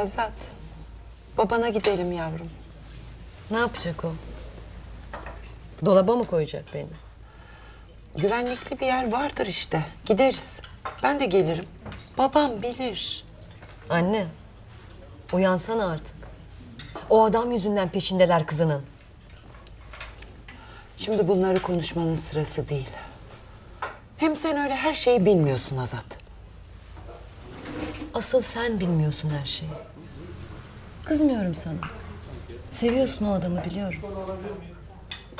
Azat. Babana gidelim yavrum. Ne yapacak o? Dolaba mı koyacak beni? Güvenlikli bir yer vardır işte. Gideriz. Ben de gelirim. Babam bilir. Anne, uyansana artık. O adam yüzünden peşindeler kızının. Şimdi bunları konuşmanın sırası değil. Hem sen öyle her şeyi bilmiyorsun Azat. Asıl sen bilmiyorsun her şeyi. Kızmıyorum sana. Seviyorsun o adamı biliyorum.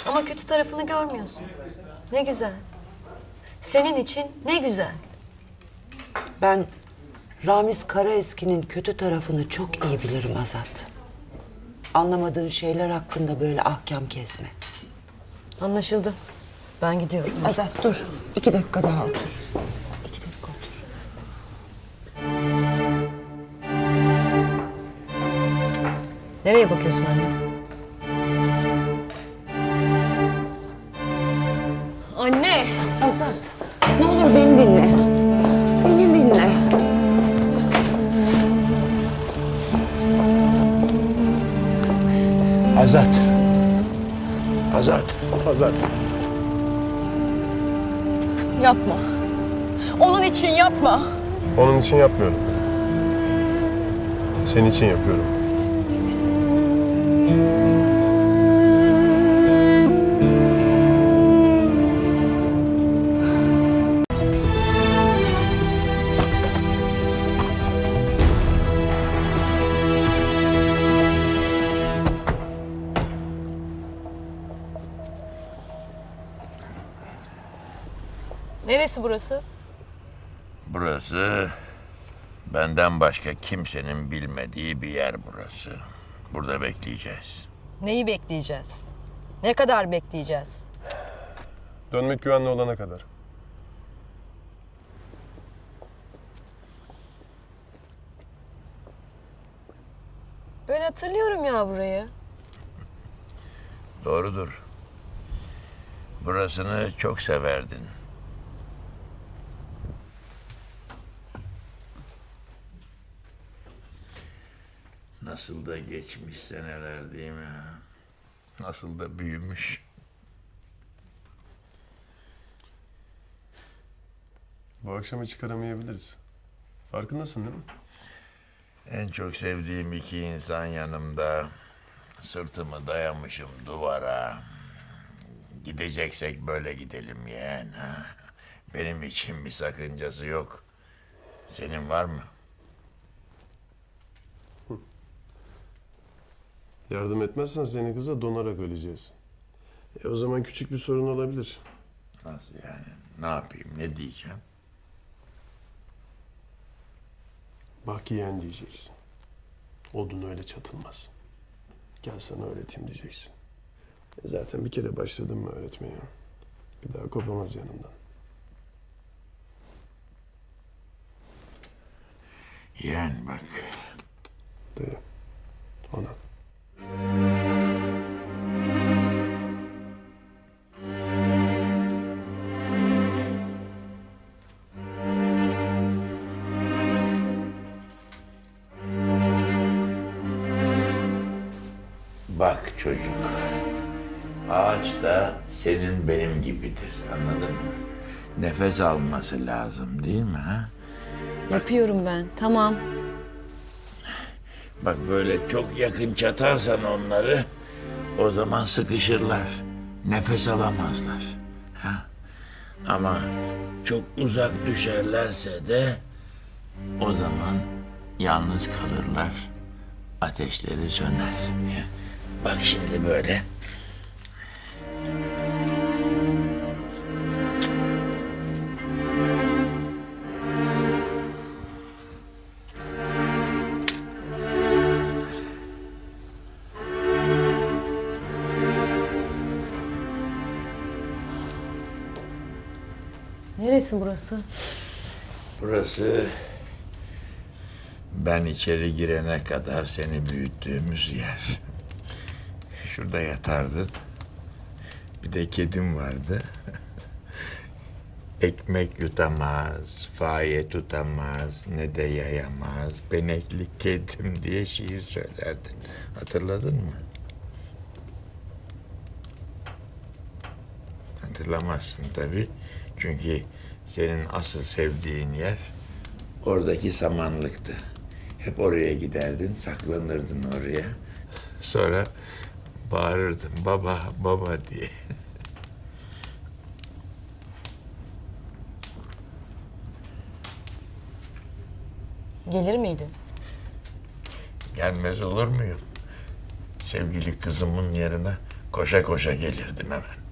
Ama kötü tarafını görmüyorsun. Ne güzel. Senin için ne güzel. Ben Ramiz Karaeski'nin kötü tarafını çok iyi bilirim Azat. Anlamadığın şeyler hakkında böyle ahkam kesme. Anlaşıldı. Ben gidiyorum. Azat dur. İki dakika daha otur. Nereye bakıyorsun anne? Anne! Azat ne olur beni dinle. Beni dinle. Azat. Azat. Azat. Yapma. Onun için yapma. Onun için yapmıyorum. Senin için yapıyorum. Neresi burası? Burası benden başka kimsenin bilmediği bir yer burası. Burada bekleyeceğiz. Neyi bekleyeceğiz? Ne kadar bekleyeceğiz? Dönmek güvenli olana kadar. Ben hatırlıyorum ya burayı. Doğrudur. Burasını çok severdin. Nasıl da geçmiş seneler değil mi? Nasıl da büyümüş. Bu akşamı çıkaramayabiliriz. Farkındasın değil mi? En çok sevdiğim iki insan yanımda. Sırtımı dayamışım duvara. Gideceksek böyle gidelim yeğen. Benim için bir sakıncası yok. Senin var mı? Yardım etmezsen seni kıza donarak öleceğiz. E o zaman küçük bir sorun olabilir. Nasıl yani? Ne yapayım? Ne diyeceğim? Bak yeğen diyeceksin. Odun öyle çatılmaz. Gel sana öğreteyim diyeceksin. E zaten bir kere başladım mı öğretmeye? Bir daha kopamaz yanından. Yeğen bak. Dayı. Ona. Bak çocuk. Ağaç da senin benim gibidir. Anladın mı? Nefes alması lazım değil mi? Ha? Yapıyorum ben. Tamam. Bak böyle çok yakın çatarsan onları o zaman sıkışırlar. Nefes alamazlar. Ha? Ama çok uzak düşerlerse de o zaman yalnız kalırlar. Ateşleri söner. Bak şimdi böyle. Neresi burası? Burası ben içeri girene kadar seni büyüttüğümüz yer. Şurada yatardın. Bir de kedim vardı. Ekmek yutamaz, faye tutamaz, ne de yayamaz. Benekli kedim diye şiir söylerdin. Hatırladın mı? Hatırlamazsın tabii. Çünkü senin asıl sevdiğin yer oradaki samanlıktı. Hep oraya giderdin, saklanırdın oraya. Sonra bağırırdın baba baba diye. Gelir miydin? Gelmez olur muyum? Sevgili kızımın yerine koşa koşa gelirdim hemen.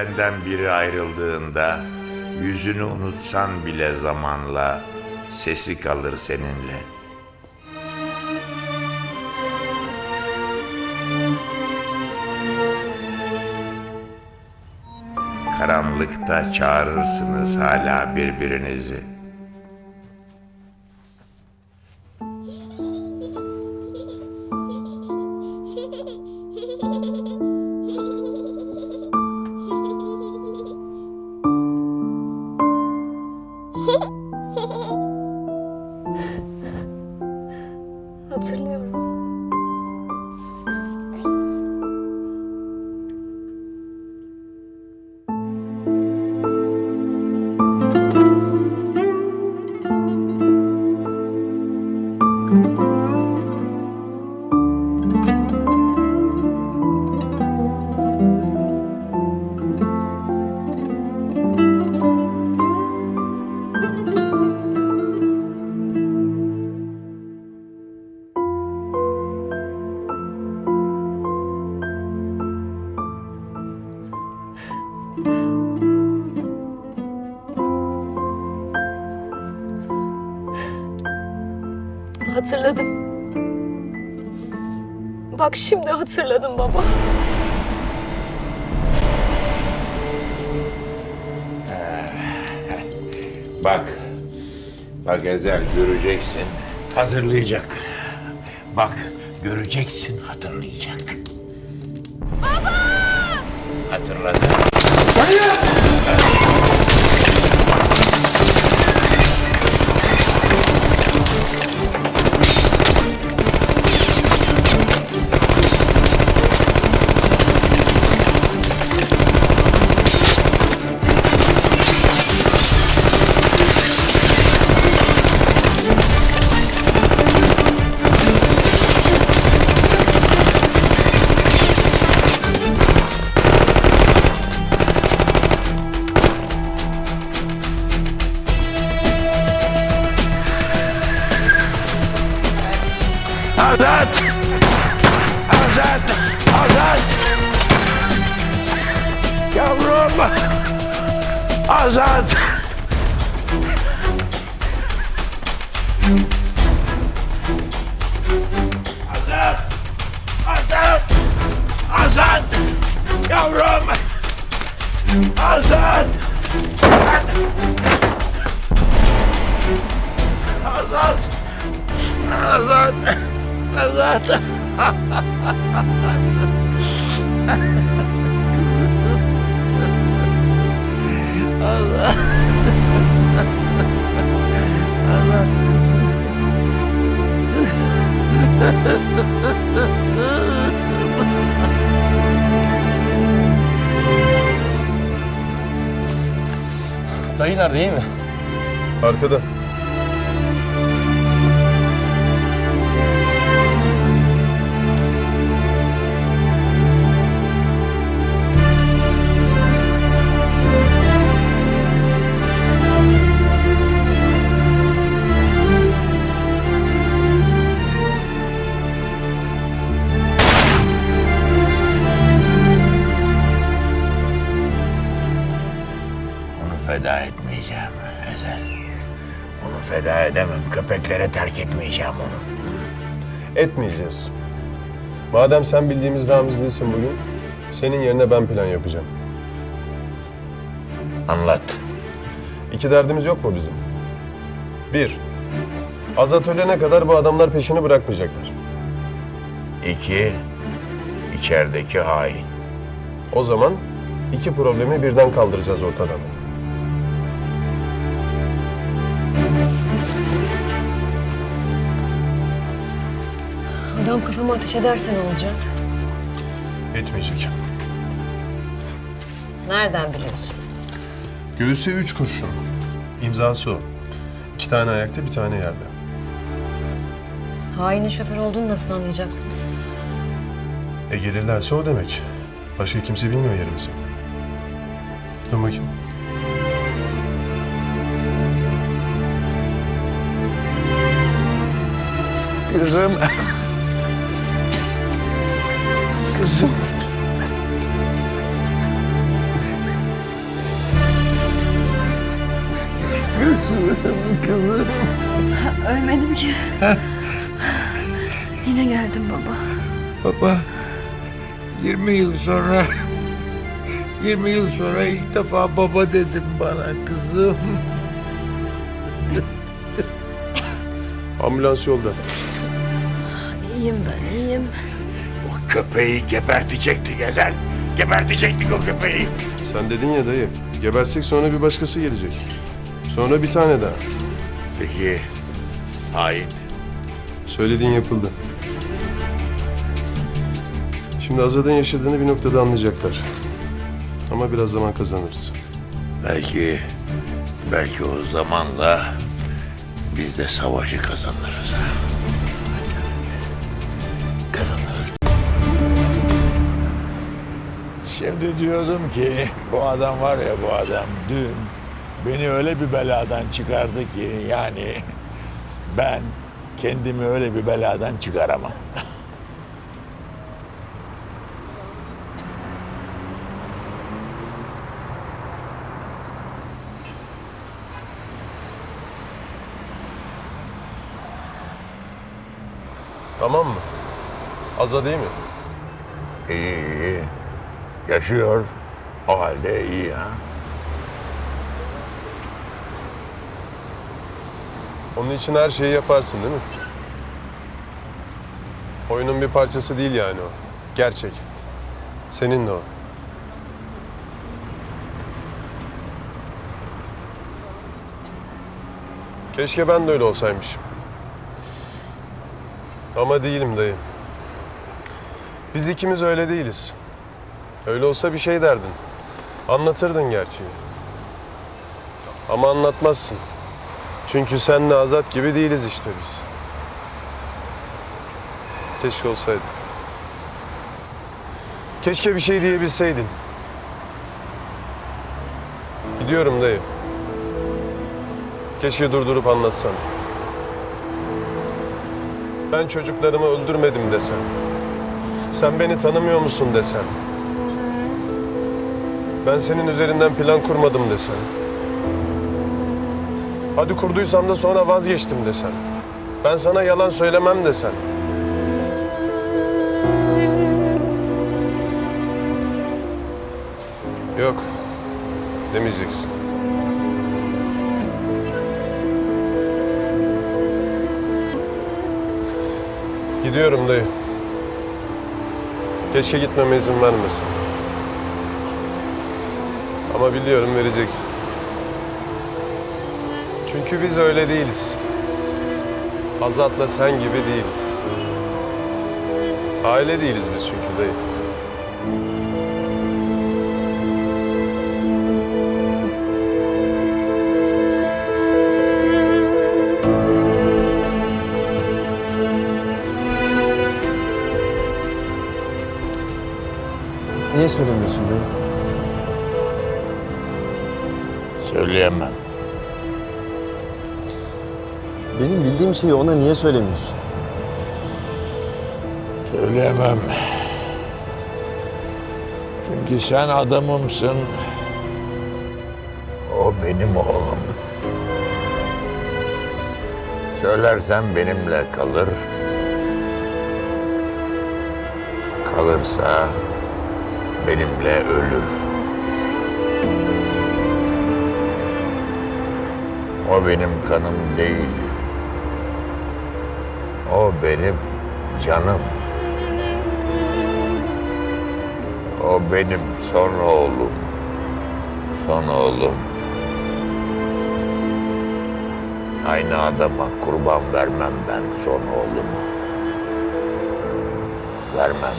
Ailenden biri ayrıldığında yüzünü unutsan bile zamanla sesi kalır seninle. Karanlıkta çağırırsınız hala birbirinizi. Bak şimdi hatırladım baba. Bak, bak Ezel göreceksin, hatırlayacak. Bak, göreceksin, hatırlayacak. Baba! Hatırladı. Azat! Azat! Azat! Azat! Azat! Yavrum! Azat! Azat! Azat! Azat! Dayı nerede iyi mi? Arkada. Köpeklere terk etmeyeceğim onu. Etmeyeceğiz. Madem sen bildiğimiz Ramiz değilsin bugün, senin yerine ben plan yapacağım. Anlat. İki derdimiz yok mu bizim? Bir, Azat ölene kadar bu adamlar peşini bırakmayacaklar. İki, içerideki hain. O zaman iki problemi birden kaldıracağız ortadan. Adam kafama ateş ederse ne olacak? Etmeyecek. Nereden biliyorsun? Göğsü üç kurşun. İmzası o. İki tane ayakta, bir tane yerde. Hainin şoför olduğunu nasıl anlayacaksınız? E gelirlerse o demek. Başka kimse bilmiyor yerimizi. Dön bakayım. Kızım. Kızım. Ölmedim ki. Yine geldim baba. Baba, 20 yıl sonra, 20 yıl sonra ilk defa baba dedim bana kızım. Ambulans yolda. İyiyim ben, iyiyim. O köpeği gebertecektik Ezel. Gebertecektik o köpeği. Sen dedin ya dayı. Gebersek sonra bir başkası gelecek. Sonra bir tane daha. Peki, hain. Söylediğin yapıldı. Şimdi Azad'ın yaşadığını bir noktada anlayacaklar. Ama biraz zaman kazanırız. Belki, belki o zamanla biz de savaşı kazanırız. Kazanırız. Şimdi diyordum ki bu adam var ya bu adam dün beni öyle bir beladan çıkardı ki yani ben kendimi öyle bir beladan çıkaramam. Tamam mı? Azad değil mi? İyi iyi. Yaşıyor. O halde iyi ha. Onun için her şeyi yaparsın değil mi? Oyunun bir parçası değil yani o. Gerçek. Senin de o. Keşke ben de öyle olsaymışım. Ama değilim dayı. Biz ikimiz öyle değiliz. Öyle olsa bir şey derdin. Anlatırdın gerçeği. Ama anlatmazsın. Çünkü senle Azat gibi değiliz işte biz. Keşke olsaydık. Keşke bir şey diyebilseydin. Gidiyorum dayı. Keşke durdurup anlatsan. Ben çocuklarımı öldürmedim desen. Sen beni tanımıyor musun desen. Ben senin üzerinden plan kurmadım desen. Hadi kurduysam da sonra vazgeçtim desen. Ben sana yalan söylemem desen. Yok. Demeyeceksin. Gidiyorum dayı. Keşke gitmeme izin vermesin. Ama biliyorum vereceksin. Çünkü biz öyle değiliz. Azat'la sen gibi değiliz. Aile değiliz biz çünkü dayı. Niye söylemiyorsun dayı? Söyleyemem. Bildiğim şeyi ona niye söylemiyorsun? Söyleyemem. Çünkü sen adamımsın. O benim oğlum. Söylersem benimle kalır. Kalırsa benimle ölür. O benim kanım değil. O benim canım. O benim son oğlum. Son oğlum. Aynı adama kurban vermem ben son oğlumu. Vermem.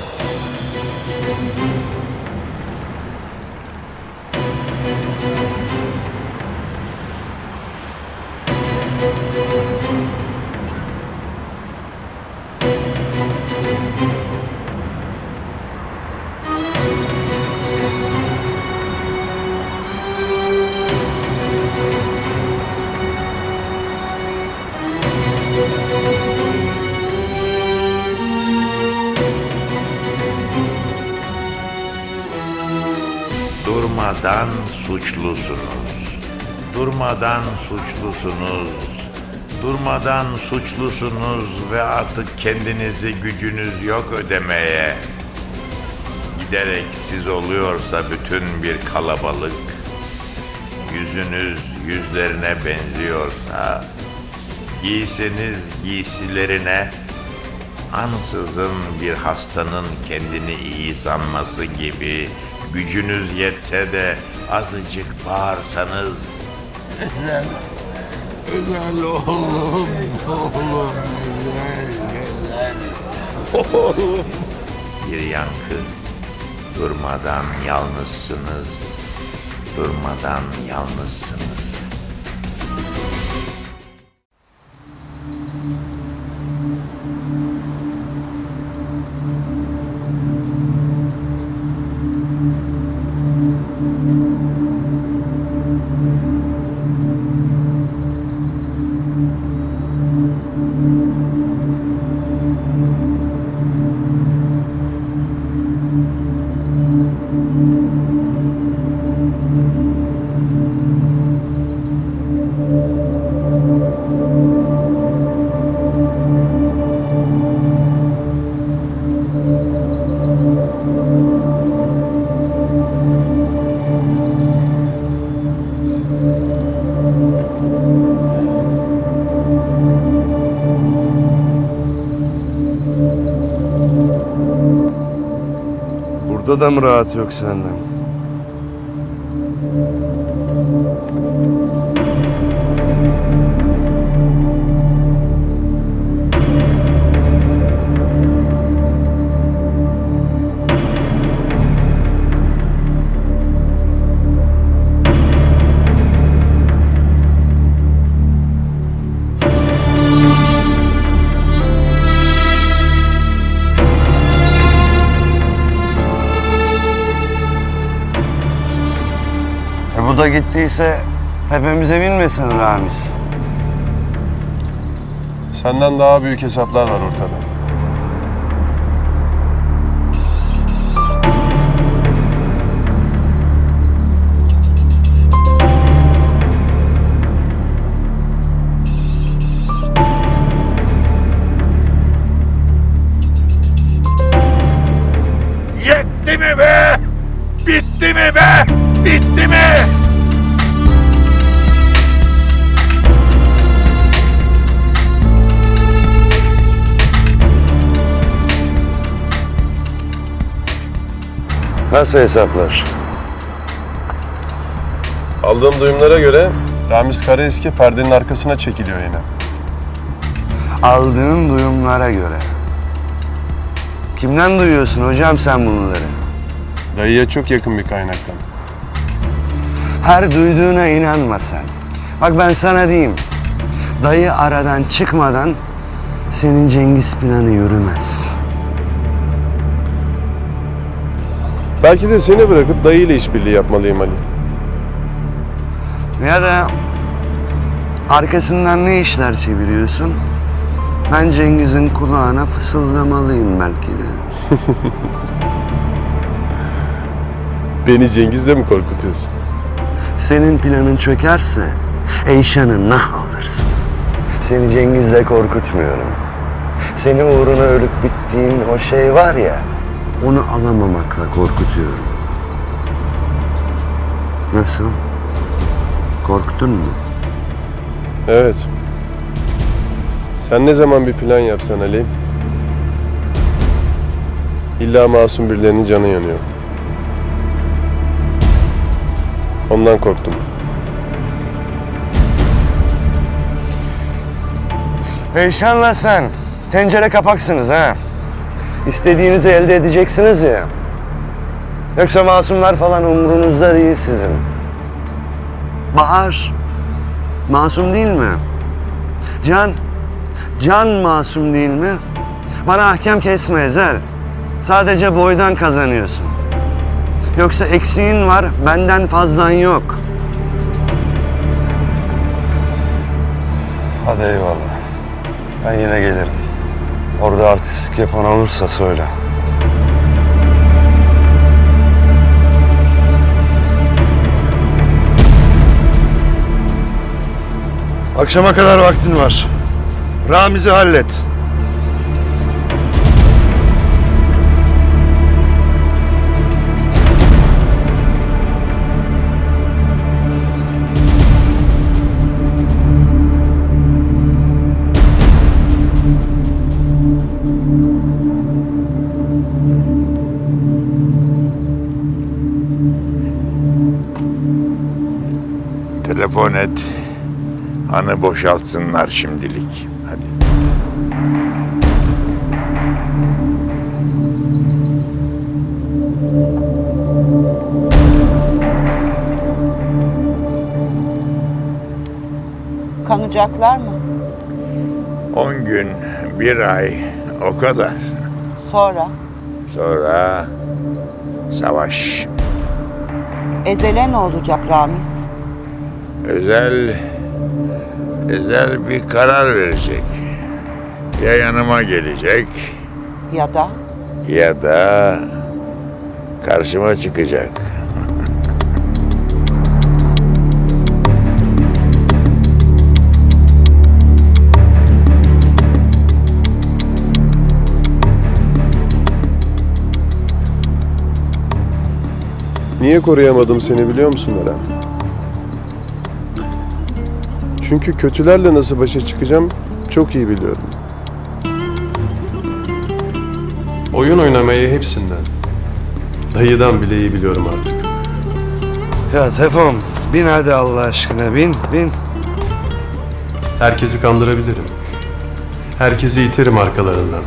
Durmadan suçlusunuz. Durmadan suçlusunuz. Durmadan suçlusunuz ve artık kendinizi gücünüz yok ödemeye. Giderek siz oluyorsa bütün bir kalabalık, yüzünüz yüzlerine benziyorsa, giyseniz giysilerine, ansızın bir hastanın kendini iyi sanması gibi gücünüz yetse de azıcık bağırsanız Ezel, Ezel oğlum, oğlum, Ezel, Ezel, oğlum. Bir yankı, durmadan yalnızsınız, durmadan yalnızsınız. Burada da mı rahat yok senden? Da gittiyse tepemize binmesin Ramiz. Senden daha büyük hesaplar var ortada. Nasıl hesaplar? Aldığım duyumlara göre Ramiz Karaeski perdenin arkasına çekiliyor yine. Aldığın duyumlara göre. Kimden duyuyorsun hocam sen bunları? Dayıya çok yakın bir kaynaktan. Her duyduğuna inanma sen. Bak ben sana diyeyim. Dayı aradan çıkmadan senin Cengiz planı yürümez. Belki de seni bırakıp dayıyla işbirliği yapmalıyım Ali. Ya da arkasından ne işler çeviriyorsun? Ben Cengiz'in kulağına fısıldamalıyım belki de. Beni Cengiz'le mi korkutuyorsun? Senin planın çökerse Eyşan'ı nah alırsın. seni Cengiz'le korkutmuyorum. Seni uğruna ölüp bittiğin o şey var ya, onu alamamakla korkutuyorum. Nasıl? Korktun mu? Evet. Sen ne zaman bir plan yapsan Ali? İlla masum birilerinin canı yanıyor. Ondan korktum. Eyşan'la sen tencere kapaksınız ha. İstediğinizi elde edeceksiniz ya. Yoksa masumlar falan umurunuzda değil sizin. Bahar, masum değil mi? Can, Can masum değil mi? Bana ahkam kesme Ezel. Sadece boydan kazanıyorsun. Yoksa eksiğin var, benden fazlan yok. Hadi eyvallah. Ben yine gelirim. Orada artistlik yapan olursa söyle. Akşama kadar vaktin var. Ramiz'i hallet. Telefon et. Hanı boşaltsınlar şimdilik. Hadi. Kanacaklar mı? On gün, bir ay, o kadar. Sonra Sonra savaş. Ezel'e ne olacak Ramiz? Özel, özel bir karar verecek. Ya yanıma gelecek Ya da ya da karşıma çıkacak. Niye koruyamadım seni biliyor musun Eren? Çünkü kötülerle nasıl başa çıkacağım çok iyi biliyorum. Oyun oynamayı hepsinden, dayıdan bile iyi biliyorum artık. Ya Tefom, bin hadi Allah aşkına, bin, bin. Herkesi kandırabilirim. Herkesi iterim arkalarından.